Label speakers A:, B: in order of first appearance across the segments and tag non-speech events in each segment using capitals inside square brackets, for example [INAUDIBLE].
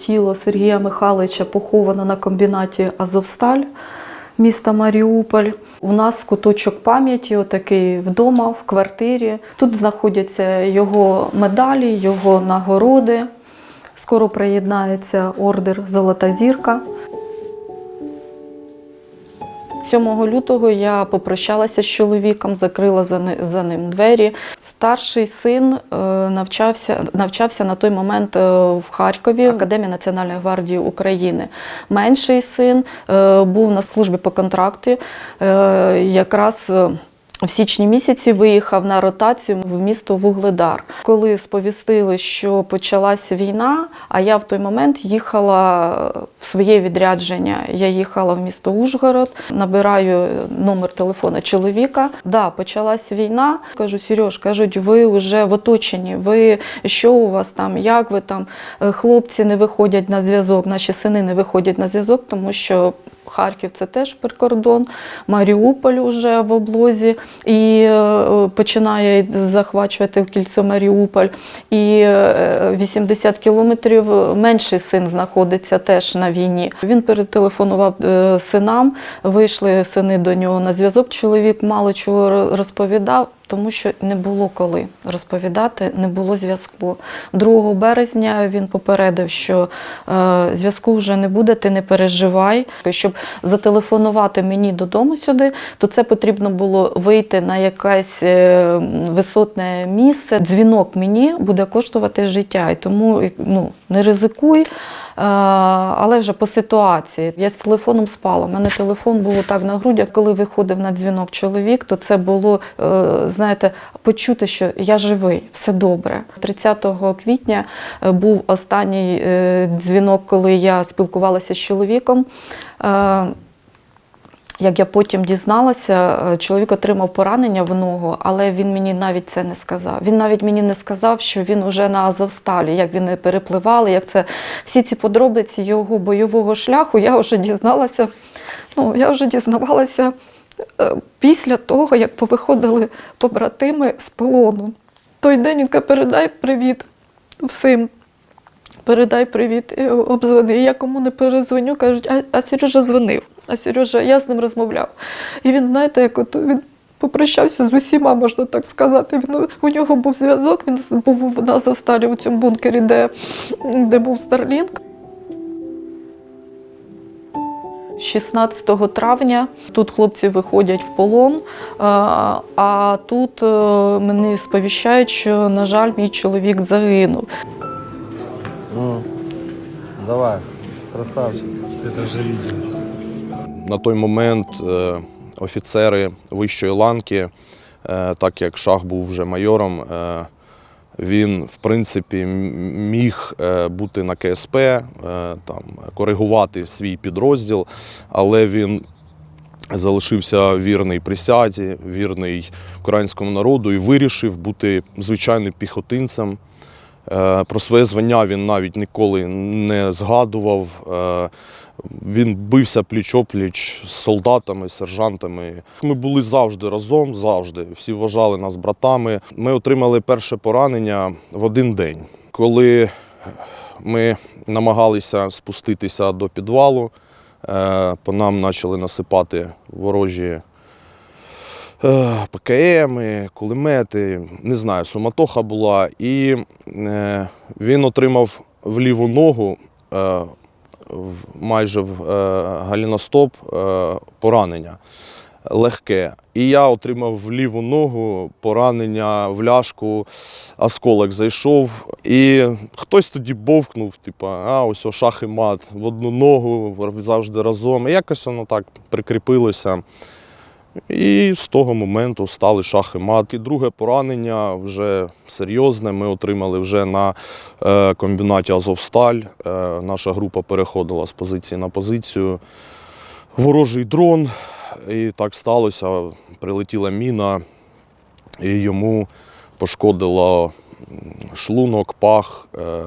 A: Тіло Сергія Михайловича поховано на комбінаті Азовсталь міста Маріуполь. У нас куточок пам'яті, отакий вдома, в квартирі. Тут знаходяться його медалі, його нагороди. Скоро приєднається ордер Золота зірка. 7 лютого я попрощалася з чоловіком, закрила за, ним двері. Старший син е, навчався, навчався на той момент е, в Харкові, Академії Національної гвардії України. Менший син е, був на службі по контракті. Е, якраз в січні місяці виїхав на ротацію в місто Вугледар. Коли сповістили, що почалася війна, а я в той момент їхала в своє відрядження. Я їхала в місто Ужгород, набираю номер телефона чоловіка. Да, почалась війна. Кажу, Сереж, кажуть, ви вже в оточенні. Ви що у вас там? Як ви там? Е, Хлопці не виходять на зв'язок, наші сини не виходять на зв'язок, тому що Харків це теж прикордон, Маріуполь вже в облозі і е, починає захвачувати в кільце Маріуполь. І е, 80 кілометрів менший син знаходиться теж на війні. Він перетелефонував е, синам, вийшли сини до нього на зв'язок. Чоловік мало чого розповідав. Тому що не було коли розповідати, не було зв'язку. 2 березня він попередив, що е, зв'язку вже не буде, ти не переживай. Щоб зателефонувати мені додому сюди, то це потрібно було вийти на якесь е, висотне місце. Дзвінок мені буде коштувати життя. І тому ну, не ризикуй. Е, Але вже по ситуації. Я з телефоном спала. У мене телефон був так на грудях. Коли виходив на дзвінок чоловік, то це було, е, знаєте, почути, що я живий, все добре. 30 квітня е, був останній дзвінок, коли я спілкувалася з чоловіком. Як я потім дізналася, е, чоловік отримав поранення в ногу, але він мені навіть це не сказав. Він навіть мені не сказав, що він уже на Азовсталі, як вони перепливали, як це всі ці подробиці його бойового шляху. Я вже дізналася. Ну, я вже дізнавалася е, після того, як повиходили побратими з полону. Той день він каже, передай привіт всім. Передай привіт, обзвони. Я кому не перезвоню, кажуть, а, а Сережа дзвонив. А Сережа, я з ним розмовляв. І він, знаєте, як от він попрощався з усіма, можна так сказати. Він, у нього був зв'язок, він був в на Азовсталі у цьому бункері, де, де був Старлінг. 16 травня тут хлопці виходять в полон, а, тут е, мене сповіщають, що, на жаль, мій чоловік загинув.
B: Красавчик.
C: Это же видео.
D: На той момент е, офіцери вищої ланки, е, так як шах був вже майором, е, він в принципі міг бути на КСП, там, коригувати свій підрозділ, але він залишився вірний присязі, вірний українському народу і вирішив бути звичайним піхотинцем. Е, Про своє звання він навіть ніколи не згадував. Е, Він бився пліч-опліч з солдатами, сержантами. Ми були завжди разом, завжди. Всі вважали нас братами. Ми отримали перше поранення в один день, коли ми намагалися спуститися до підвалу. е, По нам почали насипати ворожі е, ПКМи, кулемети, не знаю, суматоха була. І е, він отримав в ліву ногу е, майже в галіностоп поранення легке. І я отримав в ліву ногу поранення в ляшку, осколок зайшов. І хтось тоді бовкнув, типу, а ось о, шах і мат в одну ногу, завжди разом. І якось воно так прикріпилося. І з того моменту стали шах і мат. І друге поранення вже серйозне. Ми отримали вже на е, комбінаті Азовсталь. Е, наша група переходила з позиції на позицію. Ворожий дрон. І так сталося. Прилетіла міна, і йому пошкодило шлунок, пах, е,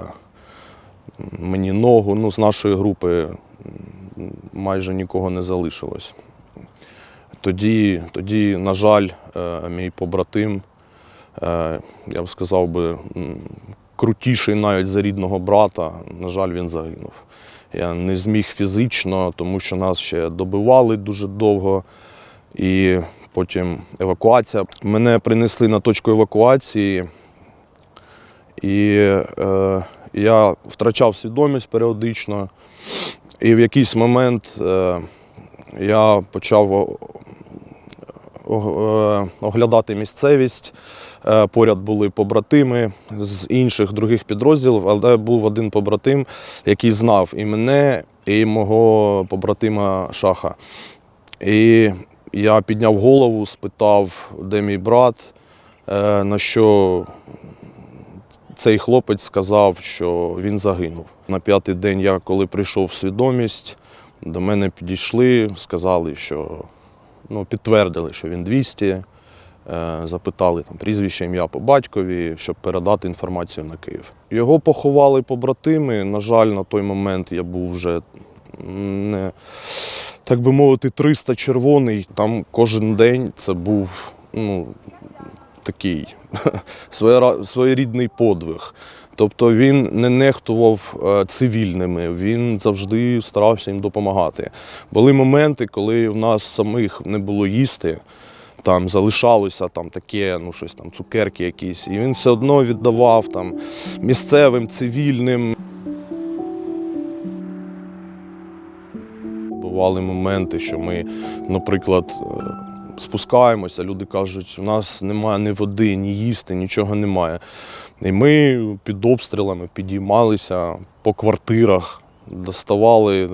D: мені ногу. Ну, з нашої групи майже нікого не залишилось. Тоді, тоді на жаль, е, мій побратим, е, я б сказав би, крутіший навіть за рідного брата. На жаль, він загинув. Я не зміг фізично, тому що нас ще добивали дуже довго. І потім евакуація. Мене принесли на точку евакуації, і е, я втрачав свідомість періодично. І в якийсь момент е, я почав оглядати місцевість. Е, Поряд були побратими з інших других підрозділів, але був один побратим, який знав і мене, і мого побратима Шаха. І я підняв голову, спитав, де мій брат, е, на що цей хлопець сказав, що він загинув. На п'ятий день я, коли прийшов в свідомість, до мене підійшли, сказали, що ну, підтвердили, що він 200, е, запитали там прізвище, ім'я по батькові, щоб передати інформацію на Київ. Його поховали побратими. На жаль, на той момент я був вже не, так би мовити, 300 червоний. Там кожен день це був ну, такий [LAUGHS] своєрідний подвиг. Тобто він не нехтував е, цивільними, він завжди старався їм допомагати. Були моменти, коли в нас самих не було їсти, там залишалося там таке, ну щось там, цукерки якісь, і він все одно віддавав там місцевим, цивільним. Бували моменти, що ми, наприклад, е, спускаємося, люди кажуть, у нас немає ні води, ні їсти, нічого немає. І ми під обстрілами підіймалися по квартирах, доставали е,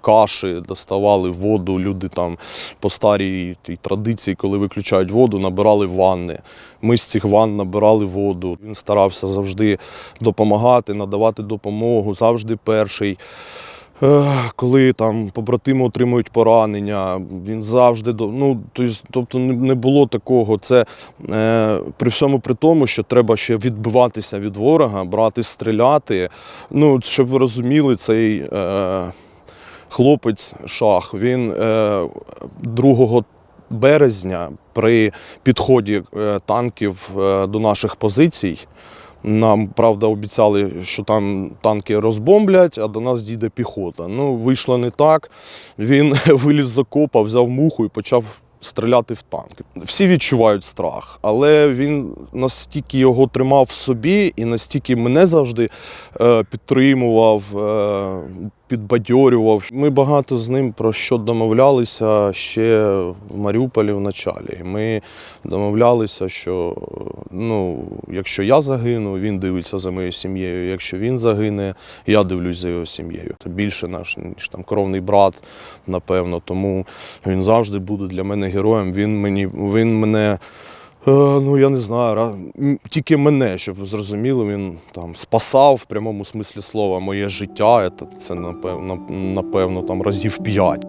D: каші, доставали воду. Люди там по старій традиції, коли виключають воду, набирали ванни. Ми з цих ванн набирали воду. Він старався завжди допомагати, надавати допомогу, завжди перший. Коли там побратими отримують поранення, він завжди до ну тобто, не було такого. Це е, при всьому при тому, що треба ще відбиватися від ворога, брати, стріляти. Ну, щоб ви розуміли, цей е, хлопець шах, він е, 2 березня при підході е, танків е, до наших позицій. Нам, правда, обіцяли, що там танки розбомблять, а до нас дійде піхота. Ну, вийшло не так. Він [LAUGHS] виліз з окопа, взяв муху і почав стріляти в танк. Всі відчувають страх, але він настільки його тримав в собі і настільки мене завжди е, підтримував, е, підбадьорював. Ми багато з ним про що домовлялися ще в Маріуполі в началі. Ми домовлялися, що ну, якщо я загину, він дивиться за моєю сім'єю. Якщо він загине, я дивлюсь за його сім'єю. Це більше наш ніж там кровний брат, напевно. Тому він завжди буде для мене героєм. Він мені він мене. Е, Ну, я не знаю, тільки мене, щоб ви зрозуміли, він там спасав в прямому смислі слова моє життя. Це, це напевно, напевно там разів п'ять.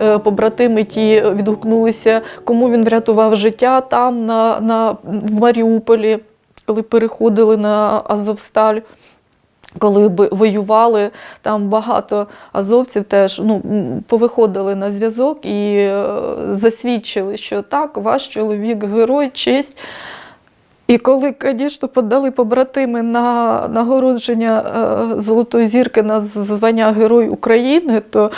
A: Е, Побратими ті відгукнулися, кому він врятував життя там, на, на, в Маріуполі, коли переходили на Азовсталь. Коли б воювали, там багато азовців теж ну, повиходили на зв'язок і е, засвідчили, що так, ваш чоловік герой, честь. І коли, звісно, подали побратими на нагородження е, Золотої зірки на звання Герой України, то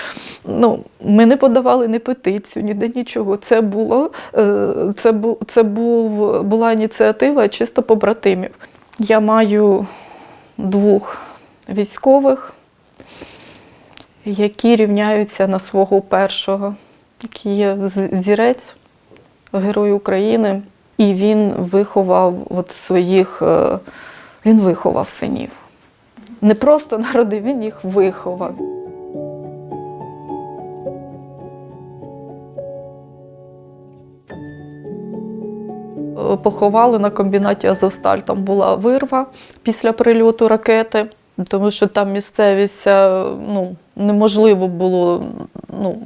A: ну, ми не подавали ні петицію, ніде нічого. Це було е, це, бу, це був, була ініціатива чисто побратимів. Я маю двох військових, які рівняються на свого першого, який є зірець, Герой України. І він виховав от своїх, е, він виховав синів. Не просто народив, він їх виховав. Поховали на комбінаті Азовсталь. Там була вирва після прильоту ракети, тому що там місцевість е, ну, неможливо було, ну,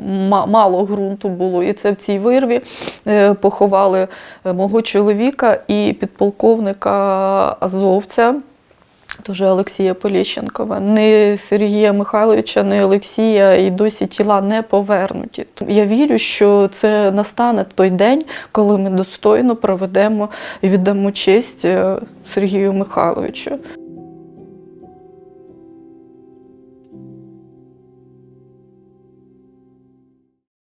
A: мало ґрунту було. І це в цій вирві е, поховали е, мого чоловіка і підполковника азовця Дуже Олексія Поліщенкова. Ні Сергія Михайловича, ні Олексія і досі тіла не повернуті. Я вірю, що це настане той день, коли ми достойно проведемо і віддамо честь е, Сергію Михайловичу.